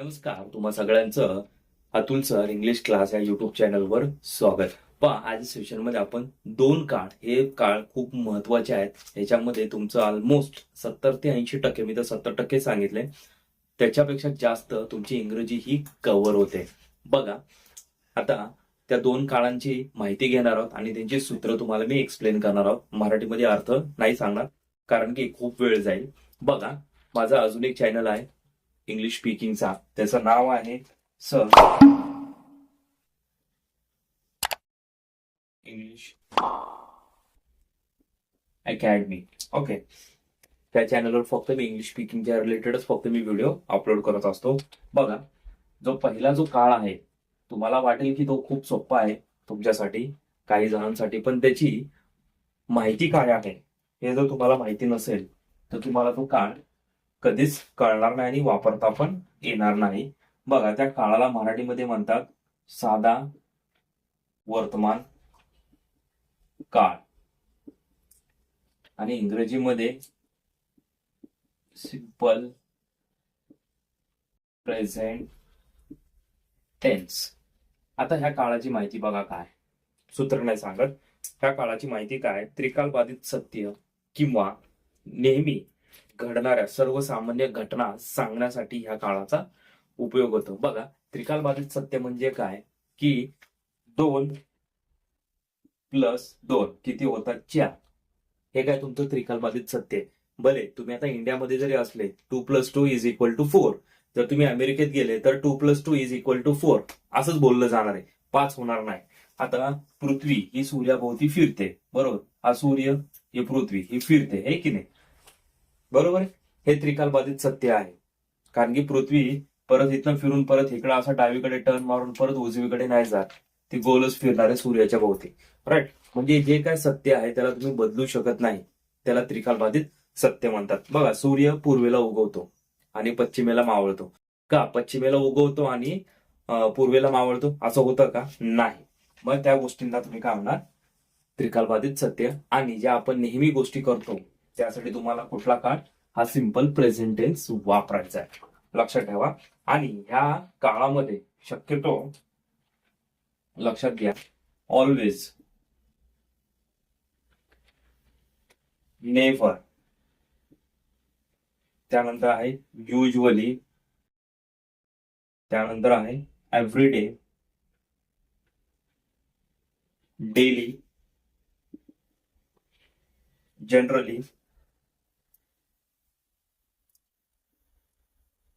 नमस्कार तुम्हा सगळ्यांचं अतुल सर इंग्लिश क्लास या युट्यूब चॅनलवर स्वागत. पहा आज सेशनमध्ये आपण दोन काळ हे काळ खूप महत्त्वाचे आहेत. याच्यामध्ये तुमचं ऑलमोस्ट सत्तर ते ऐंशी टक्के मी तर सत्तर टक्के सांगितले. त्याच्यापेक्षा जास्त तुमची इंग्रजी ही कव्हर होते. बघा आता त्या दोन काळांची माहिती घेणार आहोत आणि त्यांची सूत्र तुम्हाला मी एक्सप्लेन करणार आहोत. मराठीमध्ये अर्थ नाही सांगणार कारण की खूप वेळ जाईल. बघा माझा अजून एक चॅनल आहे. इंग्लिश स्पीकिंगचा त्याचं नाव आहे सर इंग्लिश अकॅडमी ओके त्या चॅनलवर फक्त मी इंग्लिश स्पीकिंगच्या रिलेटेडच फक्त मी व्हिडिओ अपलोड करत असतो. बघा जो पहिला जो काळ आहे तुम्हाला वाटेल की तो खूप सोपा आहे तुमच्यासाठी काही जणांसाठी पण त्याची माहिती काय आहे हे जर तुम्हाला माहिती नसेल तर तुम्हाला तो काळ कधीच कळणार नाही आणि वापरता पण येणार नाही. बघा त्या काळाला मराठीमध्ये म्हणतात साधा वर्तमान काळ. आणि इंग्रजीमध्ये सिंपल प्रेझेंट टेन्स आता ह्या काळाची माहिती बघा काय. सूत्र नाही सांगत. ह्या काळाची माहिती काय? त्रिकाल बाधित सत्य किंवा नेहमी घडणाऱ्या सर्वसामान्य घटना सांगण्यासाठी ह्या काळाचा उपयोग होतो. बघा त्रिकाल बाधित सत्य म्हणजे काय? की दोन प्लस दोन किती होतात? चार. हे काय तुमचं त्रिकाल बाधित सत्य भले तुम्ही आता इंडियामध्ये जरी असले two plus two is equal to four जर तुम्ही अमेरिकेत गेले तर two plus two is equal to four असंच बोललं जाणार आहे. पाच होणार नाही. आता पृथ्वी ही सूर्याभोवती फिरते. बरोबर? हा सूर्य ही पृथ्वी ही फिरते. हे की नाही? बरोबर आहे? हे त्रिकाल बाधित सत्य आहे. कारण की पृथ्वी परत इथनं फिरून परत इकडं असं डावीकडे टर्न मारून परत उजवीकडे नाही जात. ती गोलच फिरणार आहे सूर्याच्या भोवती. राईट म्हणजे जे काय सत्य आहे त्याला तुम्ही बदलू शकत नाही. त्याला त्रिकाल बाधित सत्य म्हणतात. बघा सूर्य पूर्वेला उगवतो आणि पश्चिमेला मावळतो. का? पश्चिमेला उगवतो आणि पूर्वेला मावळतो? असं होतं का? नाही. मग त्या गोष्टींना तुम्ही काय म्हणणार? त्रिकाल बाधित सत्य. आणि ज्या आपण नेहमी गोष्टी करतो त्यासाठी तुम्हाला कुठला काळ हा सिंपल प्रेझेंट टेन्स वापरायचा आहे. लक्षात ठेवा. आणि ह्या काळामध्ये शक्यतो लक्षात घ्या. ऑलवेज नेव्हर त्यानंतर आहे युजली त्यानंतर आहे एव्हरीडे डेली जनरली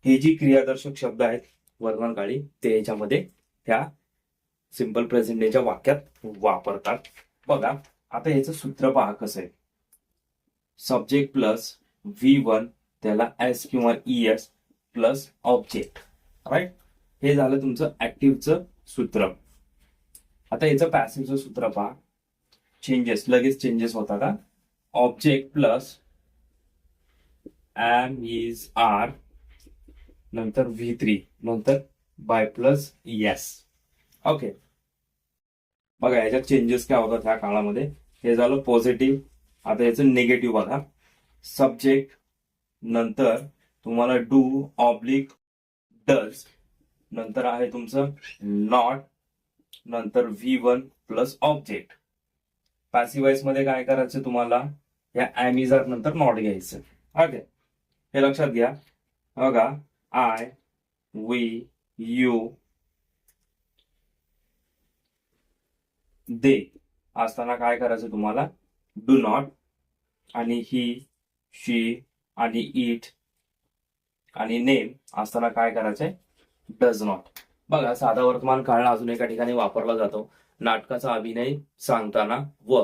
हे जी क्रियादर्शक शब्द आहेत वर्तमान काळी ते याच्यामध्ये त्या सिंपल प्रेझेंटेच्या वाक्यात वापरतात. बघा आता याचं सूत्र पहा कसं आहे. सब्जेक्ट प्लस व्ही वन त्याला एस किंवा E S plus object right हे झालं तुमचं ऍक्टिव्हचं सूत्र. आता याचं पॅसिव्हचं सूत्र पहा. चेंजेस लगेच चेंजेस होता का object plus am is are नंतर व्ही थ्री नंतर बाय प्लस येस ओके बघा याच्यात चेंजेस काय होतात ह्या काळामध्ये? हे झालं पॉझिटिव्ह आता याचं निगेटिव्ह बघा. सब्जेक्ट नंतर तुम्हाला डू ऑब्लिक डज नंतर आहे तुमचं नॉट नंतर व्ही वन प्लस ऑब्जेक्ट पॅसिवाइजमध्ये काय करायचं तुम्हाला? या ॲमिजार नंतर नॉट घ्यायचं. ओके हे लक्षात घ्या. बघा. आय वी यू दे असताना काय करायचं तुम्हाला? डू नॉट आणि ही शी आणि इट आणि नेम असताना काय करायचंय? डज नॉट बघा साधा वर्तमान काळ अजून एका ठिकाणी वापरला जातो. नाटकाचा अभिनय सांगताना व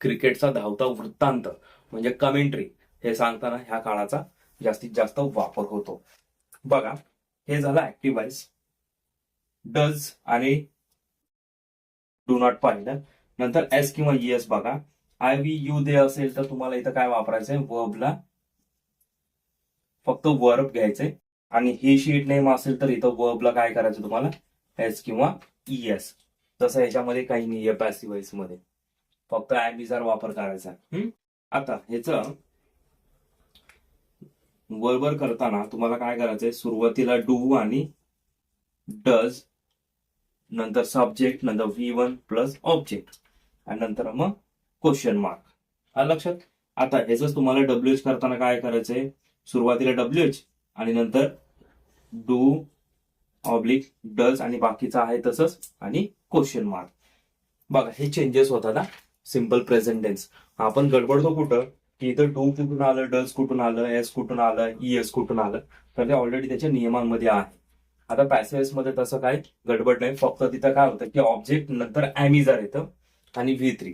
क्रिकेटचा धावता वृत्तांत म्हणजे कमेंट्री हे सांगताना ह्या काळाचा जास्तीत जास्त वापर होतो. बघा हे झालं ऍक्टिव्हाइज डज आणि डू नॉट पाहिलं. नंतर एस किंवा एस बघा. आय व्ही यू दे असेल तर तुम्हाला इथं काय वापरायचंय? वर्बला फक्त वर्ब घ्यायचंय. आणि ही शीट नेम असेल तर इथं वर्बला काय करायचं तुम्हाला? एस किंवा ई एस तसं ह्याच्यामध्ये काही नाहीये पॅसिवाइजमध्ये. फक्त आय बी जर वापर करायचा. आता ह्याचं वरवर करताना तुम्हाला काय करायचंय? सुरुवातीला डू आणि डज नंतर सब्जेक्ट नंतर व्ही वन प्लस ऑब्जेक्ट आणि नंतर मग क्वेश्चन मार्क. लक्षात? आता ह्याच तुम्हाला डब्ल्यू एच करताना काय करायचंय? सुरुवातीला डब्ल्यू एच आणि नंतर डू ऑब्लिक डज आणि बाकीचं आहे तसंच आणि क्वेश्चन मार्क. बघा हे चेंजेस होतात ना सिंपल प्रेझेंटेन्स आपण गडबडतो कुठं? की इथं डू कुठून आलं डस कुठून आलं एस कुठून आलं ई एस कुठून आलं तर ते ऑलरेडी त्याच्या नियमांमध्ये आहे. आता पॅसेजमध्ये तसं काय गडबड नाही. फक्त तिथं काय होतं की ऑब्जेक्ट नंतर ऍमिझार येतं आणि व्ही थ्री.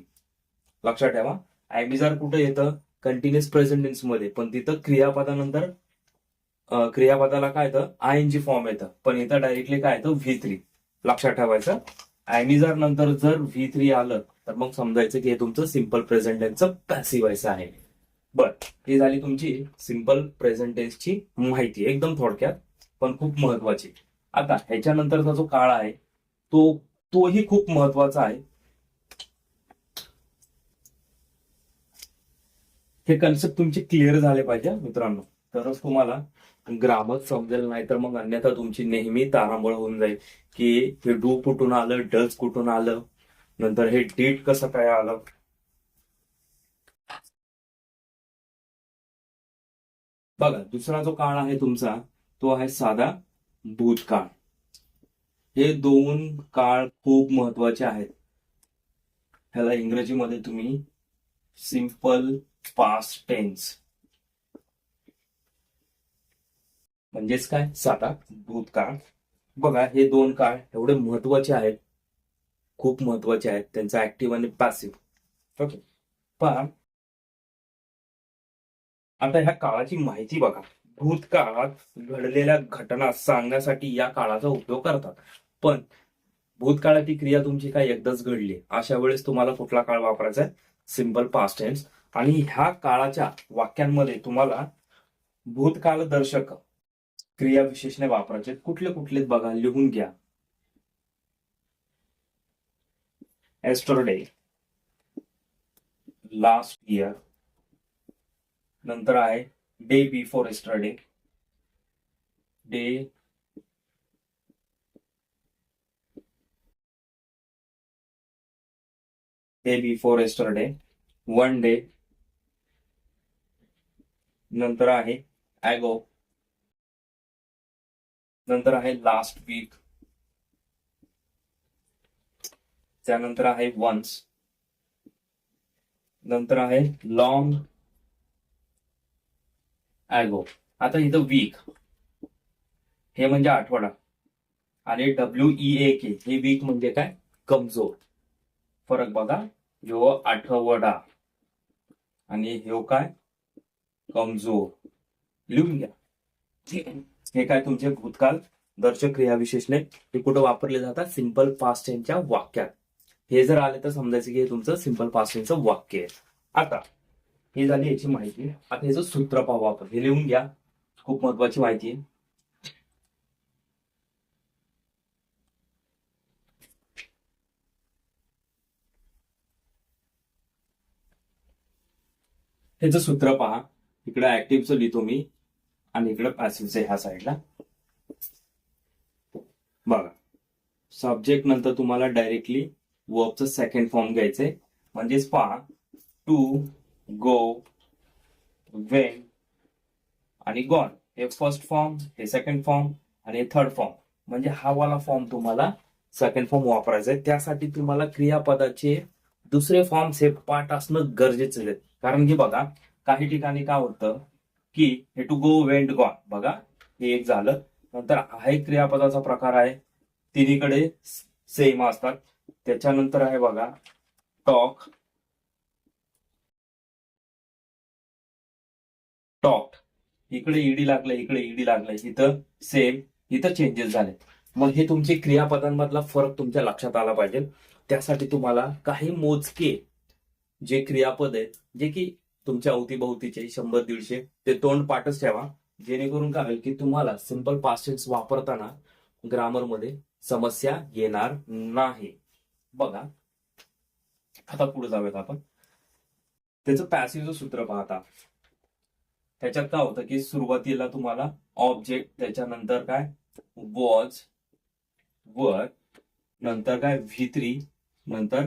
लक्षात ठेवा. ॲमिजार कुठं येतं? कंटिन्युअस प्रेझेंटेन्समध्ये. पण तिथं क्रियापदानंतर क्रियापदाला काय येतं? आय एन जी फॉर्म येतं. पण इथं डायरेक्टली काय येतं? V three. लक्षात ठेवायचं. ऍमिझार नंतर जर व्ही थ्री आलं तर मग समजायचं की हे तुमचं सिंपल प्रेझेंटेन्सचं पॅसिव्हायचं आहे. बर ही झाली तुमची सिंपल प्रेझेंट टेन्सची माहिती एकदम थोडक्यात पण खूप महत्वाची. आता ह्याच्यानंतरचा जो काळ आहे तो तोही खूप महत्त्वाचा आहे. हे कन्सेप्ट तुमचे क्लिअर झाले पाहिजे मित्रांनो. तरच तुम्हाला ग्रामच समजेल नाही तर मग अन्यथा तुमची नेहमी तारांबळ होऊन जाईल की हे डू कुठून आलं डज कुठून आलं नंतर हे डीट कसं काय आलं बघा दुसरा जो काळ आहे तुमचा तो आहे साधा भूतकाळ. हे दोन काळ खूप महत्त्वाचे आहेत. ह्याला इंग्रजीमध्ये तुम्ही सिंपल पास्ट टेन्स म्हणजेच काय? साधा भूतकाळ. बघा हे दोन काळ एवढे महत्त्वाचे आहेत. खूप महत्त्वाचे आहेत. त्यांचा ऍक्टिव्ह आणि पॅसिव्ह ओके पण आता ह्या काळाची माहिती बघा. भूतकाळात घडलेल्या घटना सांगण्यासाठी या काळाचा उपयोग करतात. पण भूतकाळाची क्रिया तुमची काय एकदाच घडली? अशा वेळेस तुम्हाला कुठला काळ वापरायचा आहे? सिंपल पास्ट टेन्स आणि ह्या काळाच्या वाक्यांमध्ये तुम्हाला भूतकाळ दर्शक क्रिया विशेषणे वापरायचे कुठले कुठले बघा लिहून घ्या. एस्टरडे लास्ट इयर नंतर आहे day before yesterday day day before yesterday one day नंतर आहे ॲगो नंतर आहे लास्ट वीक त्यानंतर आहे वन्स नंतर आहे लॉंग ॲगो हो. आता इथं वीक हे म्हणजे आठवडा. आणि डब्ल्यू ई ए के हे वीक म्हणजे काय? कमजोर. फरक बघा. ह्यो आठवडा. आणि ह्यो काय? कमजोर. लिहून घ्या. हे काय तुमचे भूतकाळ दर्शक क्रियाविशेषणे? हे कुठं वापरले जातात? सिंपल पास्ट टेन्सच्या वाक्यात. हे जर आले तर समजायचं की हे तुमचं सिंपल पास्ट टेन्सचं वाक्य आहे. आता ही झाली याची माहिती. आता याचं सूत्र पाहू आपण हे लिहून घ्या. खूप महत्वाची माहिती आहे. त्याचं सूत्र पहा इकडे ऍक्टिव्हचं लिहितो मी आणि इकडं पॅसिव्हचं ह्या साईडला बघा. सब्जेक्ट नंतर तुम्हाला डायरेक्टली वर्बचं सेकंड फॉर्म घ्यायचंय. म्हणजेच पहा टू गो वेन आणि गॉन हे फर्स्ट फॉर्म हे सेकंड फॉर्म आणि थर्ड फॉर्म म्हणजे हा वाला फॉर्म तुम्हाला सेकंड फॉर्म वापरायचा आहे. त्यासाठी तुम्हाला क्रियापदाचे दुसरे फॉर्म हे पाठ असणं गरजेचं आहे. कारण की बघा काही ठिकाणी काय होतं की हे टू गो वेंट गॉन बघा हे एक झालं. नंतर हा एक क्रियापदाचा प्रकार आहे. तिन्हीकडे सेम असतात. त्याच्यानंतर आहे बघा टॉक टॉक इकडे ईडी लागलं इकडे ईडी लागलं इथं सेम इथं चेंजेस झाले मग हे तुमचे क्रियापदांमधला फरक तुमच्या लक्षात आला पाहिजे. त्यासाठी तुम्हाला काही मोजके जे क्रियापद आहेत जे की तुमच्या अवतीभोवतीचे शंभर दीडशे ते तोंड पाठच ठेवा. जेणेकरून काय होईल की तुम्हाला सिंपल पास्टेन्स वापरताना ग्रामरमध्ये समस्या येणार नाही. बघा. आता पुढे जाऊयात आपण. त्याचं पॅसिव्हचं सूत्र पाहता. त्याच्यात काय होतं की सुरुवातीला तुम्हाला ऑब्जेक्ट त्याच्यानंतर काय? वॉज वर नंतर काय? व्ही थ्री नंतर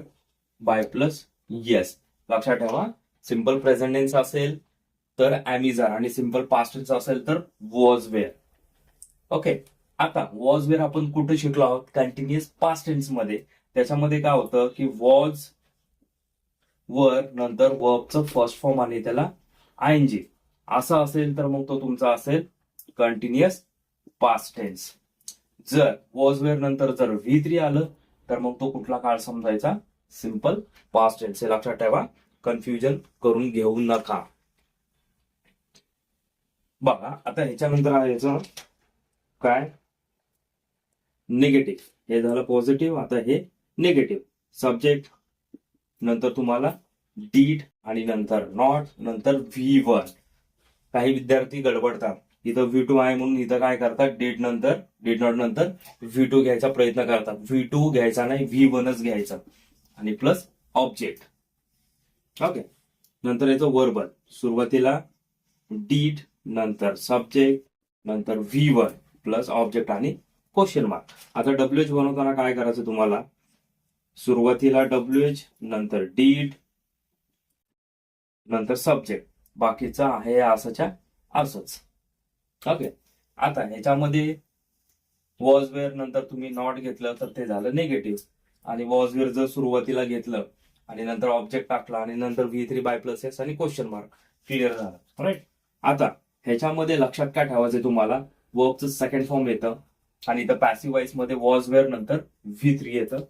बाय प्लस येस लक्षात ठेवा. सिंपल प्रेझेंटेन्स असेल तर ॲमिझार आणि सिंपल पास्टेन्स असेल तर वॉज वेअर ओके आता वॉज वेअर आपण कुठे शिकलो आहोत? कंटिन्युअस पास्टेन्समध्ये. त्याच्यामध्ये काय होतं की वॉज वर नंतर वर्बचं फर्स्ट फॉर्म आणि त्याला आय एन जी असं असेल तर मग तो तुमचा असेल कंटिन्युअस पास्ट टेन्स जर वॉजवेअर नंतर जर व्ही थ्री आलं तर मग तो कुठला काळ समजायचा? सिंपल पास्ट टेन्स हे लक्षात ठेवा. कन्फ्युजन करून घेऊ नका. बघा आता ह्याच्यानंतर आहे याचं काय? निगेटिव्ह हे झालं पॉझिटिव्ह आता हे निगेटिव्ह सब्जेक्ट नंतर तुम्हाला डीड आणि नंतर नॉट नंतर व्ही वन काही विद्यार्थी गडबडतात. इथं व्ही टू आहे म्हणून इथं काय करतात? डीड नंतर डीड नॉट नंतर व्ही टू घ्यायचा प्रयत्न करतात. व्ही टू घ्यायचा नाही व्ही वनच घ्यायचा. आणि प्लस ऑब्जेक्ट ओके नंतर याचं वर्बल सुरुवातीला डीड नंतर सब्जेक्ट नंतर व्ही वन प्लस ऑब्जेक्ट आणि क्वेश्चन मार्क आता डब्ल्यू एच बनवताना काय करायचं तुम्हाला? सुरुवातीला डब्ल्यू एच नंतर डीड नंतर सब्जेक्ट बाकीचं आहे असंच्या असंच. ओके आता ह्याच्यामध्ये वॉज वेअर नंतर तुम्ही नॉट घेतलं तर ते झालं निगेटिव्ह आणि वॉज वेअर जर सुरुवातीला घेतलं आणि नंतर ऑब्जेक्ट टाकला आणि नंतर V three by plus S आणि क्वेश्चन मार्क क्लिअर झालं. राईट आता ह्याच्यामध्ये लक्षात काय ठेवायचं तुम्हाला? वर्बचं सेकंड फॉर्म येतं आणि इथं पॅसिव्ह वाईसमध्ये वॉज वेअर नंतर व्ही थ्री येतं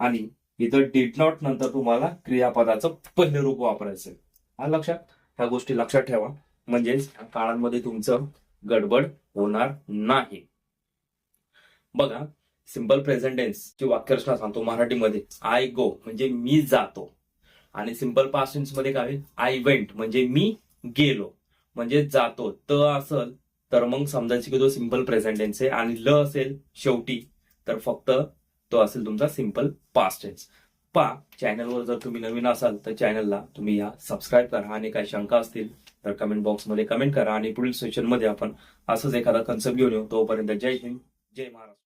आणि इथं डिड नॉट नंतर तुम्हाला क्रियापदाचं पहिलं रूप वापरायचं हा लक्षात? ह्या गोष्टी लक्षात ठेवा. म्हणजेच ह्या काळांमध्ये तुमचं गडबड होणार नाही. बघा सिंपल प्रेझेंटेन्स ची वाक्यरचना सांगतो मराठीमध्ये. आय गो म्हणजे मी जातो. आणि सिंपल पास्टेन्समध्ये काय आय वेंट म्हणजे मी गेलो. म्हणजे जातो. त असल तर मग समजायचं की तो सिंपल प्रेझेंटेन्स आहे. आणि ल असेल शेवटी तर फक्त तो असेल तुमचा सिंपल पास्ट टेन्स पा. चॅनलवर जर तुम्ही नवीन असाल तर चॅनलला तुम्ही या. सबस्क्राईब करा. आणि काही शंका असतील तर कमेंट बॉक्समध्ये कमेंट करा. आणि पुढील सेशनमध्ये आपण असंच एखादा कन्सेप्ट घेऊन येऊ. तोपर्यंत जय हिंद. जय महाराष्ट्र.